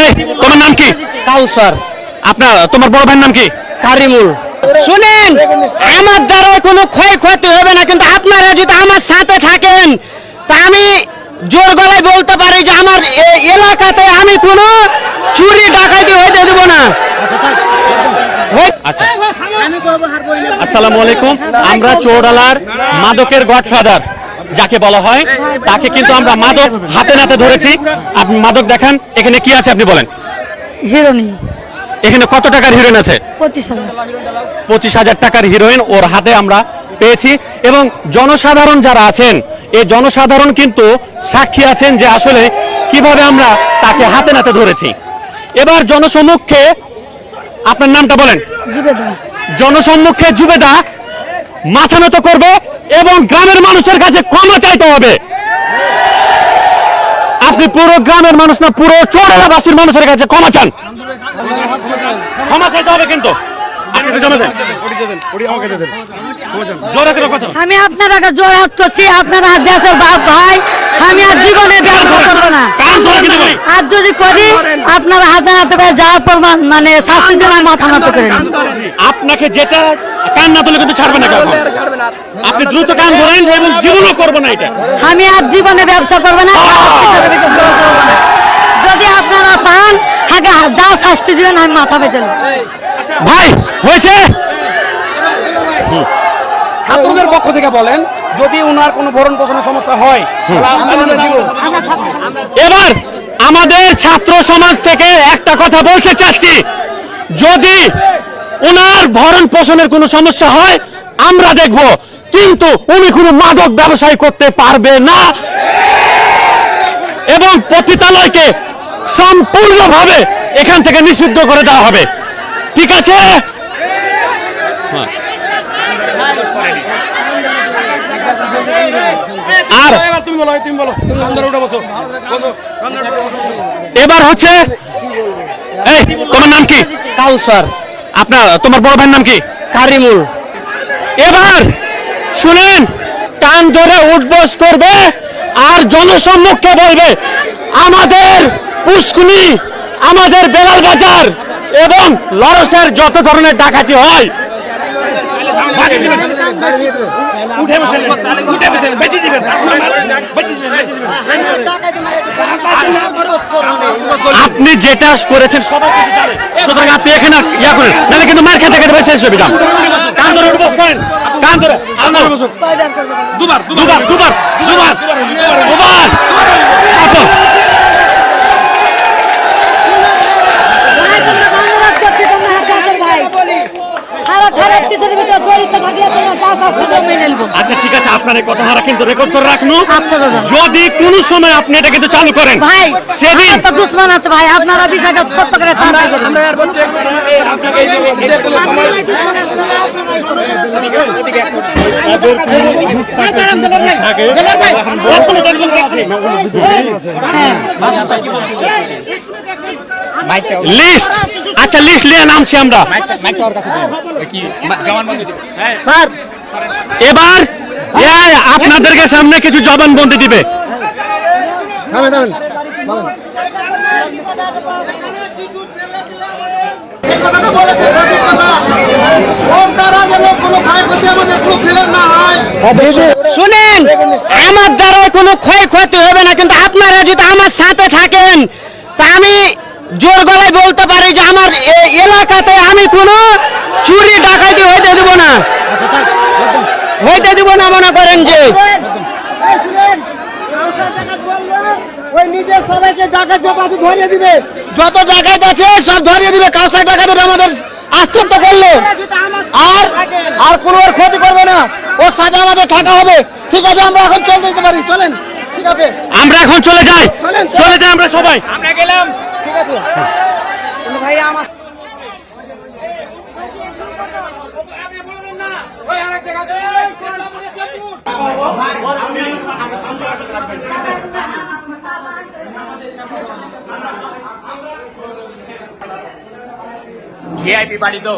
এই তোমার নাম কি? কাউসার। আপনার তোমার বড় ভাইয়ের নাম কি? কারিমুল। শুনেন আমার দ্বারা কোনো ক্ষয়ক্ষতি হবে না কিন্তু আপনারা যদি আমার সাথে থাকেন তা আমি জোর গলায় বলতে পারি যে আমার এলাকাতে আমি কোনো চুরি ডাকাতি হইতে দেব না। আচ্ছা। আসসালামু আলাইকুম আমরা চৌডালার মাদকের গডফাদার। যাকে বলা হয় তাকে কিন্তু আমরা মাদক হাতে নাতে ধরেছি। আপনি মাদক দেখান এখানে কি আছে আপনি বলেন? হিরোনি এখানে কত টাকার হিরোইন আছে? পঁচিশ হাজার টাকার হিরোইন ওর হাতে আমরা পেয়েছি। এবং জনসাধারণ যারা আছেন এই জনসাধারণ কিন্তু সাক্ষী আছেন যে আসলে কীভাবে আমরা তাকে হাতে নাতে ধরেছি। এবার জনসম্মুখে আপনার নামটা বলেন। জুবেদা। জনসম্মুখে জুবেদা মাথা নত করবে এবং গ্রামের মানুষের কাছে ক্ষমা চাইতে হবে। আপনি পুরো গ্রামের মানুষ না পুরো চোরাবাসীর মানুষের কাছে ক্ষমা চান। ক্ষমা চাইতে হবে কিন্তু। আমি আপনার আগে জোর হাত করছি আপনারা দেশের বাপ ভাই আমি আর জীবনে ব্যবসা করব না। আর যদি করি আপনারা হাতে হাতে করে যাওয়ার পর মানে শাস্তির জন্য মাথা নত করে আপনাকে যেটা কান না তুলে কিন্তু ছাড়বে না আপনি দ্রুত কান ধরেন এবং জীবনও করব না এটা। আমি আর জীবনে ব্যবসা করব না। যদি আপনারা পান আগে যা শাস্তি দিবেন আমি মাথা বেঁচে ভাই হয়েছে? ছাত্রদের পক্ষ থেকে বলেন যদি ওনার কোনো ভরণ পোষণের সমস্যা হয়। এবার আমাদের ছাত্র সমাজ থেকে একটা কথা বলতে চাচ্ছি। যদি ওনার ভরণ পোষণের কোনো সমস্যা হয় আমরা দেখব কিন্তু উনি কোনো মাদক ব্যবসায় করতে পারবে না। এবং পতিতালয়কে সম্পূর্ণভাবে এখান থেকে নিষিদ্ধ করে দেওয়া হবে। ঠিক আছে হ্যাঁ। আর তুমি বলো তুমি বলো। তুমি উঠে বসো বসো। এবার হচ্ছে এই তোমার নাম কি? কাউসার। আপনার তোমার বড় ভাইয়ের নাম কি? কারিমুল। এবার শুনেন কান ধরে উঠবস করবে আর জনসম্মুখে বলবে আমাদের পুষ্কুনি আমাদের বেলাল বাজার এবং লরসের যত ধরনের ডাকাতি হয় উঠে বসেন উঠে বসেন বেঁচে যাবেন। বেঁচে যাবেন আপনি যেটা করেছেন সবাই জানে। সুতরাং আপনি এখানে ইয়া করেন। নাহলে কিন্তু মার খেতে খেতে শেষ হবে দাম কান ধরে করেন কান ধরে আপনার দুবার। দুবার। দুবার। দুবার। দুবার আপো ভাই, তোমরা ধন্যবাদ করছি, তোমরা হাজার ভাই। খারাপ খারাপ কিছুর ভিতরে জড়িত থাকলে তোমরা যা শাস্তি দেবে মেনে নেব। আচ্ছা ঠিক আছে আপনার এই কথাহারা কিন্তু রেকর্ড করে রাখনু। আচ্ছা, দাদা। যদি কোনো সময় আপনি এটা কিন্তু চালু করেন ভাই সেদিন তো দুশ্মন আছে ভাই আপনারা বিষয়টা সত্য করে লিস্ট আচ্ছা লিস্ট নিয়ে নামছি আমরা। স্যার এবার আপনাদেরকে সামনে কিছু জবানবন্দি দিবে। কথাটা বলেছে সঠিক কথা। ওর দ্বারা যেন কোনো ক্ষয়ক্ষতি আমাদের কোনো ছেলের না শুনেন আমার দ্বারা কোনো ক্ষয়ক্ষতি হবে না কিন্তু আপনারা যদি আমার সাথে থাকেন তা আমি জোর গলায় বলতে পারি যে আমার এ- এলাকাতে আমি কোনো চুরি ডাকাতি হইতে দেব না হইতে দিব না মনে করেন যে নিজের সবাইকে ডাকাত ধরিয়ে দিবে যত ডাকাত আছে সব ধরিয়ে দিবে কাউসার ডাকাতের আমাদের আস্তন্ত করল। আর আর কোনো ওর ক্ষতি করবে না। ওর সাথে আমাদের থাকা হবে। ঠিক আছে আমরা এখন চলতে যেতে পারি। চলেন ঠিক আছে। আমরা এখন চলে যাই। চলে যাই আমরা সবাই। আমরা গেলাম। ঠিক আছে। ভিআইপি বাড়ি তো।